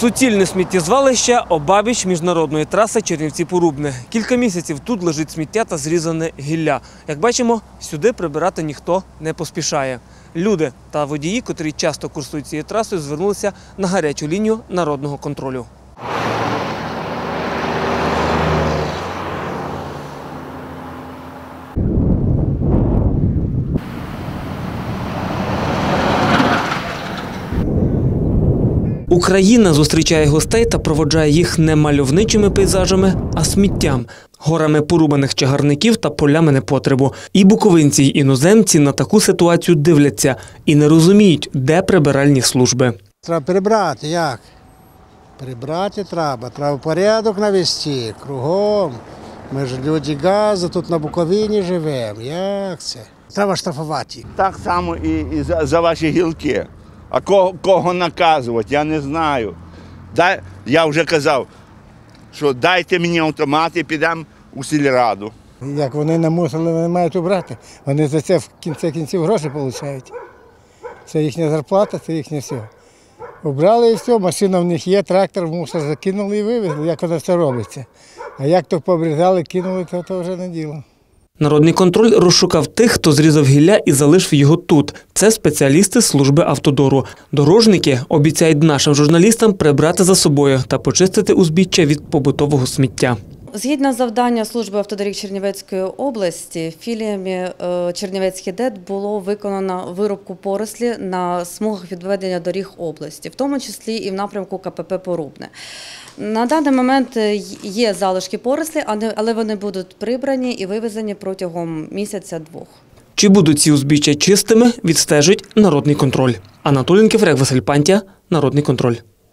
Суцільне сміттєзвалище обабіч міжнародної траси Чернівці-Порубне. Кілька місяців тут лежить сміття та зрізане гілля. Як бачимо, сюди прибирати ніхто не поспішає. Люди та водії, котрі часто курсують цією трасою, звернулися на гарячу лінію народного контролю. Україна зустрічає гостей та проводжає їх не мальовничими пейзажами, а сміттям, горами порубаних чагарників та полями непотребу. І буковинці, й іноземці на таку ситуацію дивляться і не розуміють, де прибиральні служби. Треба прибрати, як? Прибрати треба, треба порядок навести кругом. Ми ж люди газу, тут на Буковині живемо. Як це? Треба штрафувати. Так само і, і за, за ваші гілки. А кого, кого наказувати, я не знаю. Дай, я вже казав, що дайте мені автомат і підемо у сільраду. Як вони намусили, вони мають убрати. Вони за це в кінці кінців гроші отримують. Це їхня зарплата, це їхнє все. Убрали і все, машина в них є, трактор в мусор закинули і вивезли, як воно все робиться. А як то пообрізали, кинули, то, то вже не діло. Народний контроль розшукав тих, хто зрізав гілля і залишив його тут. Це спеціалісти служби автодору. Дорожники обіцяють нашим журналістам прибрати за собою та почистити узбіччя від побутового сміття. Згідно завдання служби автодоріг Чернівецької області, філіями е, Чернівецький ДЕД було виконано вирубку порослі на смугах відведення доріг області, в тому числі і в напрямку КПП Порубне. На даний момент е, є залишки порослі, але- вони будуть прибрані і вивезені протягом місяця-двох. Чи будуть ці узбіччя чистими, відстежить народний контроль. Анатолій Кефрек, Василь Пантя, народний контроль.